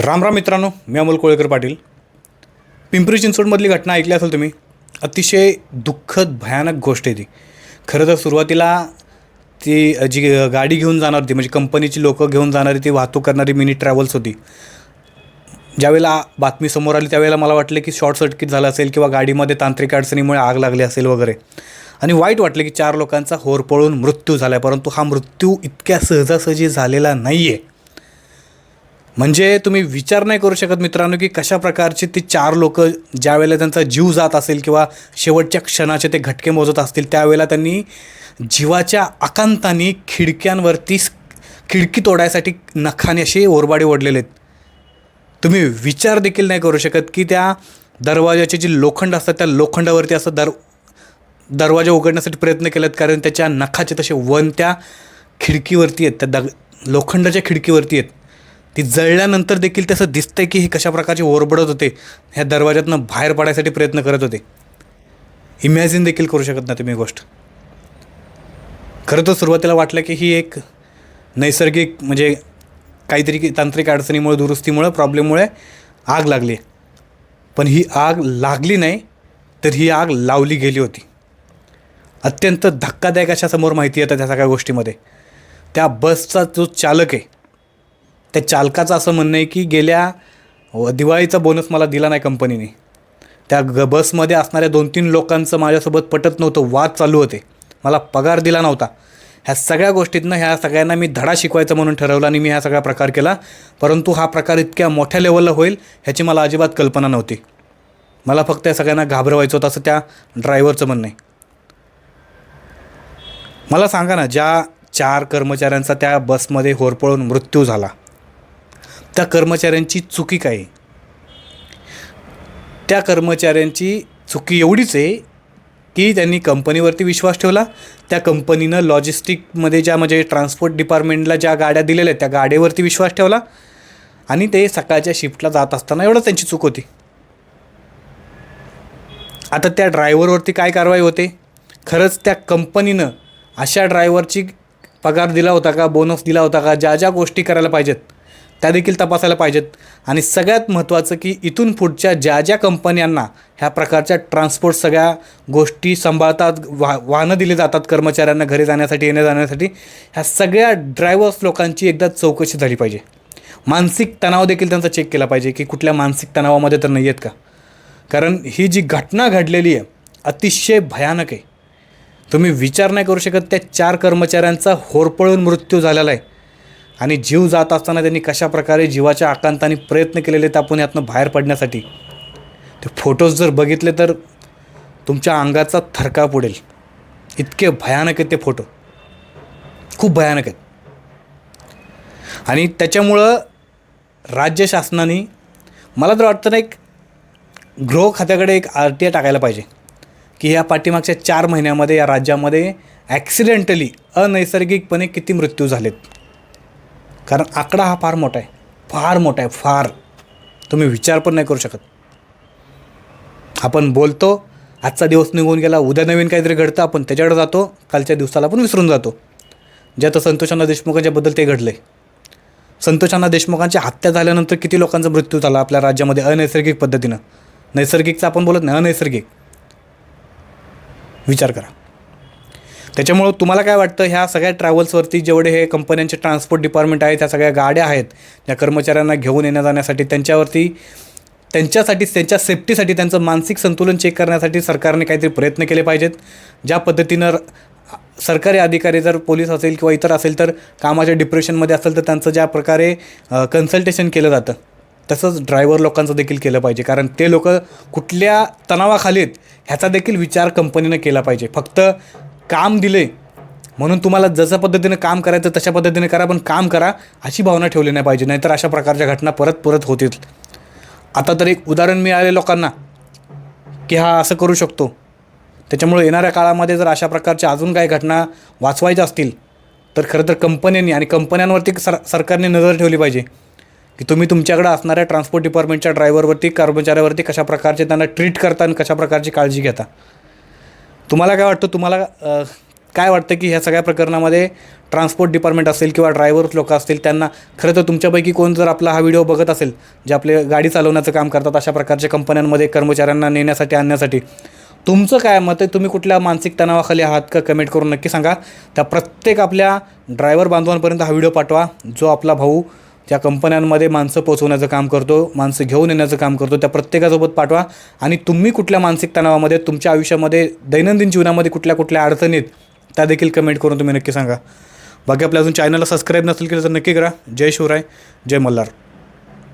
राम राम मित्रांनो मी अमोल कोळेकर पाटील. पिंपरी चिंचवडमधली घटना ऐकली असेल तुम्ही अतिशय दुःखद भयानक गोष्ट आहे ती. खरं तर सुरुवातीला ती जी गाडी घेऊन जाणार होती म्हणजे कंपनीची लोकं घेऊन जाणारी ती वाहतूक करणारी मिनी ट्रॅव्हल्स होती. ज्यावेळेला बातमी समोर आली त्यावेळेला मला वाटलं की शॉर्ट सर्किट झालं असेल किंवा गाडीमध्ये तांत्रिक अडचणीमुळे आग लागली असेल वगैरे. आणि वाईट वाटलं की चार लोकांचा होरपळून मृत्यू झाला आहे परंतु हा मृत्यू इतक्या सहजासहजी झालेला नाही आहे म्हणजे तुम्ही विचार नाही करू शकत मित्रांनो की कशा प्रकारची ती चार लोक ज्या वेळेला त्यांचा जीव जात असेल किंवा शेवटच्या क्षणाचे ते घटके मोजत असतील त्यावेळेला त्यांनी जीवाच्या आकांताने खिडक्यांवरती खिडकी तोडायसाठी नखाने असे ओरबाडे ओढलेले आहेत. तुम्ही विचार देखील नाही करू शकत की त्या दरवाजाचे जे लोखंड असतात त्या लोखंडावरती असं दर दरवाजा उघडण्यासाठी प्रयत्न केलेत कारण त्याच्या नखाचे तसे वन त्या खिडकीवरती आहेत त्या दग लोखंडाच्या खिडकीवरती आहेत. ती जळल्यानंतर देखील तसं दिसतंय की हे कशा प्रकारचे ओरबडत होते. ह्या दरवाज्यातनं बाहेर पडायसाठी प्रयत्न करत होते. इमॅजिन देखील करू शकत नाही तुम्ही गोष्ट. खरं तर सुरुवातीला वाटलं की ही एक नैसर्गिक म्हणजे काहीतरी तांत्रिक अडचणीमुळे दुरुस्तीमुळे प्रॉब्लेममुळे आग लागली पण ही आग लागली नाही तर ही आग लावली गेली होती. अत्यंत धक्कादायक अशा समोर माहिती येतं त्या सगळ्या गोष्टीमध्ये. त्या बसचा जो चालक आहे त्या चालकाचं असं म्हणणं आहे की गेल्या दिवाळीचा बोनस मला दिला नाही कंपनीने त्या ग बसमध्ये असणाऱ्या दोन तीन लोकांचं माझ्यासोबत पटत नव्हतं वाद चालू होते. मला पगार दिला नव्हता. ह्या सगळ्या गोष्टीतनं ह्या सगळ्यांना मी धडा शिकवायचं म्हणून ठरवलं आणि मी हा सगळा प्रकार केला. परंतु हा प्रकार इतक्या मोठ्या लेवलला होईल ह्याची मला अजिबात कल्पना नव्हती. मला फक्त या सगळ्यांना घाबरवायचं होतं असं त्या ड्रायव्हरचं म्हणणं आहे. मला सांगा ना ज्या चार कर्मचाऱ्यांचा त्या बसमध्ये होरपळून मृत्यू झाला त्या कर्मचाऱ्यांची चुकी काय? त्या कर्मचाऱ्यांची चुकी एवढीच आहे की त्यांनी कंपनीवरती विश्वास ठेवला. त्या कंपनीनं लॉजिस्टिकमध्ये ज्या म्हणजे ट्रान्सपोर्ट डिपार्टमेंटला ज्या गाड्या दिलेल्या आहेत त्या गाड्यावरती विश्वास ठेवला. आणि ते सकाळच्या शिफ्टला जात असताना एवढंच त्यांची चूक होती. आता त्या ड्रायव्हरवरती काय कारवाई होते? खरंच त्या कंपनीनं अशा ड्रायव्हरची पगार दिला होता का बोनस दिला होता का ज्या ज्या गोष्टी करायला पाहिजेत त्या देखील तपासायला पाहिजेत. आणि सगळ्यात महत्त्वाचं की इथून पुढच्या ज्या ज्या कंपन्यांना ह्या प्रकारच्या ट्रान्सपोर्ट सगळ्या गोष्टी सांभाळतात वा वाहनं दिली जातात कर्मचाऱ्यांना घरी जाण्यासाठी येण्या जाण्यासाठी ह्या सगळ्या ड्रायव्हर्स लोकांची एकदा चौकशी झाली पाहिजे. मानसिक तणाव देखील त्यांचा चेक केला पाहिजे की कुठल्या मानसिक तणावामध्ये तर नाही आहेत का? कारण ही जी घटना घडलेली आहे अतिशय भयानक आहे. तुम्ही विचार नाही करू शकत त्या चार कर्मचाऱ्यांचा होरपळून मृत्यू झालेला आहे. आणि जीव जात असताना त्यांनी कशा प्रकारे जीवाच्या आकांताने प्रयत्न केलेले त्या आपण यातनं बाहेर पडण्यासाठी. ते फोटोज जर बघितले तर तुमच्या अंगाचा थरकाप उडेल इतके भयानक आहेत ते फोटो खूप भयानक आहेत. आणि त्याच्यामुळं राज्य शासनाने मला तर वाटतं ना एक गृह खात्याकडे एक आर टी आय टाकायला पाहिजे. की या पाठीमागच्या चार महिन्यामध्ये या राज्यामध्ये ॲक्सिडेंटली अनैसर्गिकपणे किती मृत्यू झालेत. कारण आकडा हा फार मोठा आहे. फार मोठा आहे फार. तुम्ही विचार पण नाही करू शकत. आपण बोलतो आजचा दिवस निघून गेला उद्या नवीन काहीतरी घडतं आपण त्याच्याकडे जातो कालच्या दिवसाला पण विसरून जातो. जे आता संतोषांना देशमुखांच्याबद्दल ते घडलं आहे संतोषांना देशमुखांची हत्या झाल्यानंतर किती लोकांचा मृत्यू झाला आपल्या राज्यामध्ये अनैसर्गिक पद्धतीनं? नैसर्गिकचं आपण बोलत नाही अनैसर्गिक. विचार करा. त्याच्यामुळं तुम्हाला काय वाटतं ह्या सगळ्या ट्रॅव्हल्सवरती जेवढे हे कंपन्यांचे ट्रान्सपोर्ट डिपार्टमेंट आहे त्या सगळ्या गाड्या आहेत त्या कर्मचाऱ्यांना घेऊन येण्या जाण्यासाठी त्यांच्यावरती त्यांच्यासाठी त्यांच्या सेफ्टीसाठी त्यांचं मानसिक संतुलन चेक करण्यासाठी सरकारने काहीतरी प्रयत्न केले पाहिजेत. ज्या पद्धतीनं र- सरकारी अधिकारी जर पोलीस असेल किंवा इतर असेल तर कामाच्या डिप्रेशनमध्ये असेल तर त्यांचं ज्या प्रकारे कन्सल्टेशन केलं जातं तसंच ड्रायव्हर लोकांचं देखील केलं पाहिजे. कारण ते लोक कुठल्या तणावाखाली आहेत ह्याचा देखील विचार कंपनीनं केला पाहिजे. फक्त काम दिले म्हणून तुम्हाला जसं पद्धतीने काम करायचं तशा पद्धतीने करा पण काम करा अशी भावना ठेवली नाही पाहिजे नाहीतर अशा प्रकारच्या घटना परत परत होतील. आता तर एक उदाहरण मिळाले लोकांना की हा असं करू शकतो. त्याच्यामुळे येणाऱ्या काळामध्ये जर अशा प्रकारच्या अजून काही घटना वाचवायच्या असतील तर खरं तर कंपन्यांनी आणि कंपन्यांवरती सर सरकारने नजर ठेवली पाहिजे की तुम्ही तुमच्याकडे असणाऱ्या ट्रान्सपोर्ट डिपार्टमेंटच्या ड्रायव्हरवरती कर्मचाऱ्यावरती कशा प्रकारचे त्यांना ट्रीट करता आणि कशा प्रकारची काळजी घेता. तुम्हाला काय वाटतं? तुम्हाला काय वाटतं की ह्या सगळ्या प्रकरणामध्ये ट्रान्सपोर्ट डिपार्टमेंट असेल किंवा ड्रायव्हर्स लोक असतील त्यांना खरं तर तुमच्यापैकी कोण जर आपला हा व्हिडिओ बघत असेल जे आपले गाडी चालवण्याचं काम करतात अशा प्रकारच्या कंपन्यांमध्ये कर्मचाऱ्यांना नेण्यासाठी आणण्यासाठी तुमचं काय मत आहे? तुम्ही कुठल्या मानसिक तणावाखाली आहात का? कमेंट करून नक्की सांगा. त्या प्रत्येक आपल्या ड्रायव्हर बांधवांपर्यंत हा व्हिडिओ पाठवा. जो आपला भाऊ त्या कंपन्यांमध्ये माणसं पोचवण्याचं काम करतो माणसं घेऊन येण्याचं काम करतो त्या प्रत्येकासोबत पाठवा. आणि तुम्ही कुठल्या मानसिक तणावामध्ये तुमच्या आयुष्यामध्ये दैनंदिन जीवनामध्ये कुठल्या कुठल्या अडचणीत त्या देखील कमेंट करून तुम्ही नक्की सांगा. बाकी आपल्या अजून चॅनलला सबस्क्राईब नसेल केलं तर नक्की करा. जय शिवराय जय मल्हार.